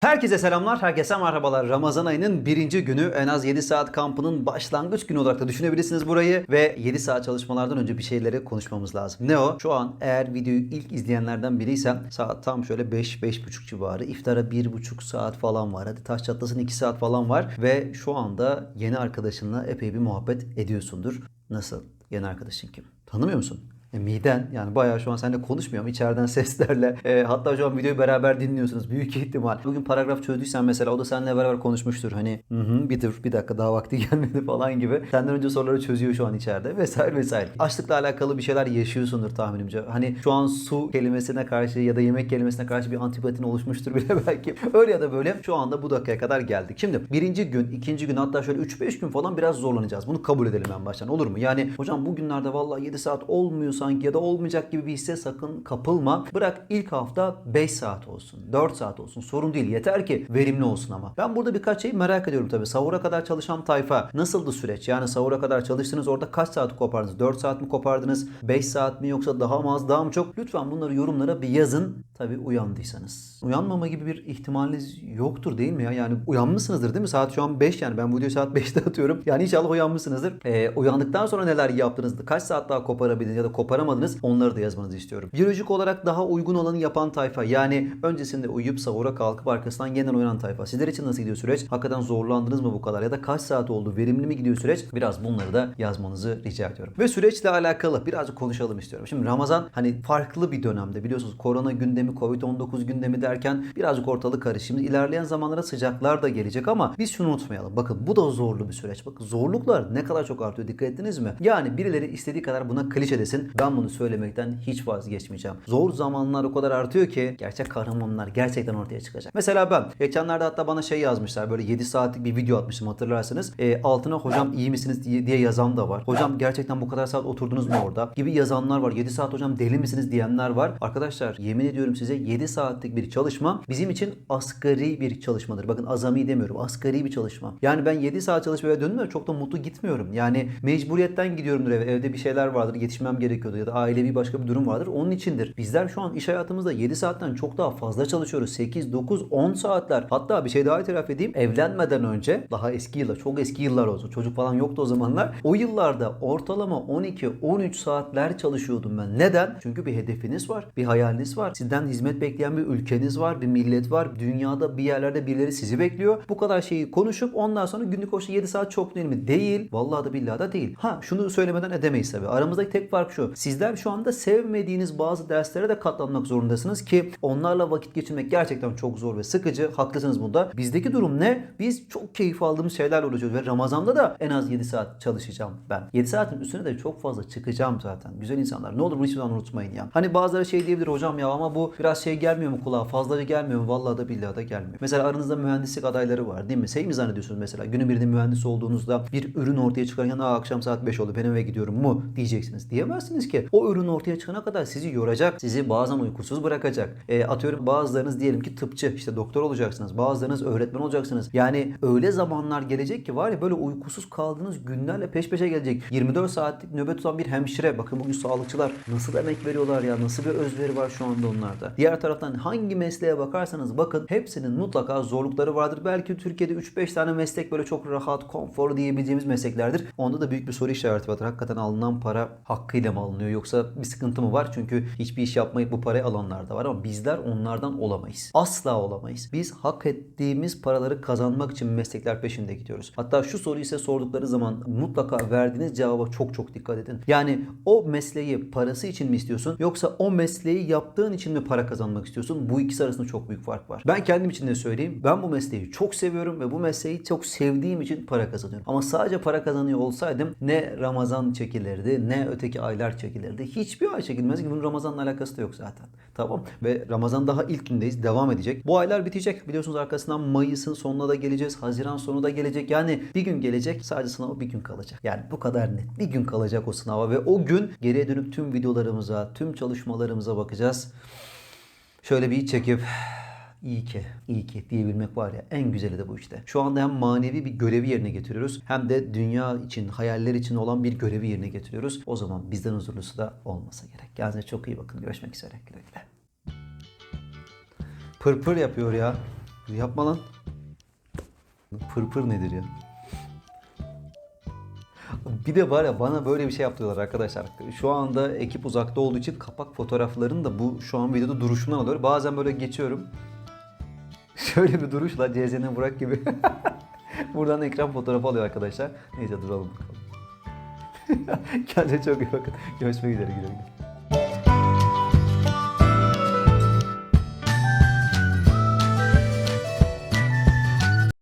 Herkese selamlar, herkese merhabalar. Ramazan ayının birinci günü en az 7 saat kampının başlangıç günü olarak da düşünebilirsiniz burayı. Ve 7 saat çalışmalardan önce bir şeyleri konuşmamız lazım. Ne o? Şu an eğer videoyu ilk izleyenlerden biriysen saat tam şöyle 5-5.30 civarı. İftara 1.5 saat falan var. Hadi taş çatlasın 2 saat falan var. Ve şu anda yeni arkadaşınla epey bir muhabbet ediyorsundur. Nasıl? Yeni arkadaşın kim? Tanımıyor musun? E, miden yani bayağı şu an seninle konuşmuyorum içeriden seslerle. E, hatta şu an videoyu beraber dinliyorsunuz büyük ihtimal. Bugün paragraf çözdüysen mesela o da seninle beraber konuşmuştur. Hani bir dur bir dakika daha vakti gelmedi falan gibi. Senden önce soruları çözüyor şu an içeride vesaire vesaire. Açlıkla alakalı bir şeyler yaşıyorsundur tahminimce. Hani şu an su kelimesine karşı ya da yemek kelimesine karşı bir antipatin oluşmuştur bile belki. Öyle ya da böyle şu anda bu dakikaya kadar geldik. Şimdi birinci gün, ikinci gün hatta şöyle 3-5 gün falan biraz zorlanacağız. Bunu kabul edelim en baştan olur mu? Yani hocam bugünlerde vallahi 7 saat olmuyor sanki ya da olmayacak gibi bir hisse sakın kapılma. Bırak ilk hafta 5 saat olsun, 4 saat olsun sorun değil. Yeter ki verimli olsun ama. Ben burada birkaç şeyi merak ediyorum tabii. Sahura kadar çalışan tayfa nasıldı süreç? Yani sahura kadar çalıştınız orada kaç saat kopardınız? 4 saat mi kopardınız? 5 saat mi yoksa daha mı az daha mı çok? Lütfen bunları yorumlara bir yazın. Tabii uyandıysanız. Uyanmama gibi bir ihtimaliniz yoktur değil mi ya? Yani uyanmışsınızdır değil mi? Saat şu an 5 yani ben bu videoyu saat 5'te atıyorum. Yani inşallah uyanmışsınızdır. Ee, uyandıktan sonra neler yaptınız? Kaç saat daha koparabildiniz ya da koparamadınız? Onları da yazmanızı istiyorum. Biyolojik olarak daha uygun olanı yapan tayfa. Yani öncesinde uyuyup sahura kalkıp arkasından yeniden uyanan tayfa. Sizler için nasıl gidiyor süreç? Hakikaten zorlandınız mı bu kadar? Ya da kaç saat oldu? Verimli mi gidiyor süreç? Biraz bunları da yazmanızı rica ediyorum. Ve süreçle alakalı birazcık konuşalım istiyorum. Şimdi Ramazan hani farklı bir dönemde biliyorsunuz korona gündemi, Covid-19 gündemi derken birazcık ortalık karıştı. Şimdi ilerleyen zamanlara sıcaklar da gelecek ama biz şunu unutmayalım. Bakın bu da zorlu bir süreç. Bakın zorluklar ne kadar çok artıyor dikkat ettiniz mi? Yani birileri istediği kadar buna klişe desin. Ben bunu söylemekten hiç vazgeçmeyeceğim. Zor zamanlar o kadar artıyor ki gerçek kahramanlar gerçekten ortaya çıkacak. Mesela ben geçenlerde hatta bana şey yazmışlar böyle 7 saatlik bir video atmıştım hatırlarsanız. E, altına hocam iyi misiniz diye, yazan da var. Hocam gerçekten bu kadar saat oturdunuz mu orada? Gibi yazanlar var. 7 saat hocam deli misiniz diyenler var. Arkadaşlar yemin ediyorum size 7 saatlik bir çalışma bizim için asgari bir çalışmadır. Bakın azami demiyorum. Asgari bir çalışma. Yani ben 7 saat çalışmaya ve çok da mutlu gitmiyorum. Yani mecburiyetten gidiyorumdur eve. Evde bir şeyler vardır. Yetişmem gerekiyordu ya da ailevi başka bir durum vardır. Onun içindir. Bizler şu an iş hayatımızda 7 saatten çok daha fazla çalışıyoruz. 8, 9, 10 saatler. Hatta bir şey daha itiraf edeyim. Evlenmeden önce daha eski yıllar, çok eski yıllar olsun. Çocuk falan yoktu o zamanlar. O yıllarda ortalama 12, 13 saatler çalışıyordum ben. Neden? Çünkü bir hedefiniz var. Bir hayaliniz var. Sizden hizmet bekleyen bir ülkeniz var. Bir millet var. Dünyada bir yerlerde birileri sizi bekliyor. Bu kadar şeyi konuşup ondan sonra günlük hoşta 7 saat çok değil mi? Değil. Vallahi da billahi da değil. Ha şunu söylemeden edemeyiz tabii. Aramızdaki tek fark şu. Sizler şu anda sevmediğiniz bazı derslere de katlanmak zorundasınız ki onlarla vakit geçirmek gerçekten çok zor ve sıkıcı. Haklısınız bunda. Bizdeki durum ne? Biz çok keyif aldığımız şeylerle uğraşıyoruz ve Ramazan'da da en az 7 saat çalışacağım ben. 7 saatin üstüne de çok fazla çıkacağım zaten. Güzel insanlar. Ne olur bunu hiçbir zaman unutmayın ya. Hani bazıları şey diyebilir hocam ya ama bu biraz şey gelmiyor mu kulağa? Fazlaca gelmiyor mu? Vallahi da billahi da gelmiyor. Mesela aranızda mühendislik adayları var değil mi? Şey mi zannediyorsunuz mesela? Günün birinde mühendis olduğunuzda bir ürün ortaya çıkarken akşam saat 5 oldu ben eve gidiyorum mu diyeceksiniz. Diyemezsiniz ki. O ürün ortaya çıkana kadar sizi yoracak. Sizi bazen uykusuz bırakacak. E, atıyorum bazılarınız diyelim ki tıpçı işte doktor olacaksınız. Bazılarınız öğretmen olacaksınız. Yani öyle zamanlar gelecek ki var ya böyle uykusuz kaldığınız günlerle peş peşe gelecek. 24 saatlik nöbet tutan bir hemşire. Bakın bugün sağlıkçılar nasıl emek veriyorlar ya. Nasıl bir özveri var şu anda onlarda. Diğer taraftan hangi mesleğe bakarsanız bakın hepsinin mutlaka zorlukları vardır. Belki Türkiye'de 3-5 tane meslek böyle çok rahat, konforlu diyebileceğimiz mesleklerdir. Onda da büyük bir soru işareti vardır. Hakikaten alınan para hakkıyla mı alınıyor yoksa bir sıkıntı mı var? Çünkü hiçbir iş yapmayıp bu parayı alanlar da var ama bizler onlardan olamayız. Asla olamayız. Biz hak ettiğimiz paraları kazanmak için meslekler peşinde gidiyoruz. Hatta şu soruyu ise sordukları zaman mutlaka verdiğiniz cevaba çok çok dikkat edin. Yani o mesleği parası için mi istiyorsun yoksa o mesleği yaptığın için mi para kazanmak istiyorsun? Bu ikisi arasında çok büyük fark var. Ben kendim için de söyleyeyim. Ben bu mesleği çok seviyorum ve bu mesleği çok sevdiğim için para kazanıyorum. Ama sadece para kazanıyor olsaydım ne Ramazan çekilirdi ne öteki aylar çekilirdi. Hiçbir ay çekilmez ki bunun Ramazan'la alakası da yok zaten. Tamam ve Ramazan daha ilk gündeyiz. Devam edecek. Bu aylar bitecek. Biliyorsunuz arkasından Mayıs'ın sonuna da geleceğiz. Haziran sonu da gelecek. Yani bir gün gelecek. Sadece sınava bir gün kalacak. Yani bu kadar net. Bir gün kalacak o sınava ve o gün geriye dönüp tüm videolarımıza, tüm çalışmalarımıza bakacağız. Şöyle bir çekip İyi ki, iyi ki diyebilmek var ya en güzeli de bu işte. Şu anda hem manevi bir görevi yerine getiriyoruz hem de dünya için, hayaller için olan bir görevi yerine getiriyoruz. O zaman bizden huzurlusu da olmasa gerek. Kendinize çok iyi bakın. Görüşmek üzere. Güle güle. Pır pır yapıyor ya. Yapma lan. Pırpır nedir ya? Bir de var ya bana böyle bir şey yaptılar arkadaşlar. Şu anda ekip uzakta olduğu için kapak fotoğraflarını da bu şu an videoda duruşundan alıyor. Bazen böyle geçiyorum. Şöyle bir duruşla CZN Burak gibi. Buradan ekran fotoğrafı alıyor arkadaşlar. Neyse duralım bakalım. Kendinize çok iyi bakın. Görüşmek üzere. Güle güle.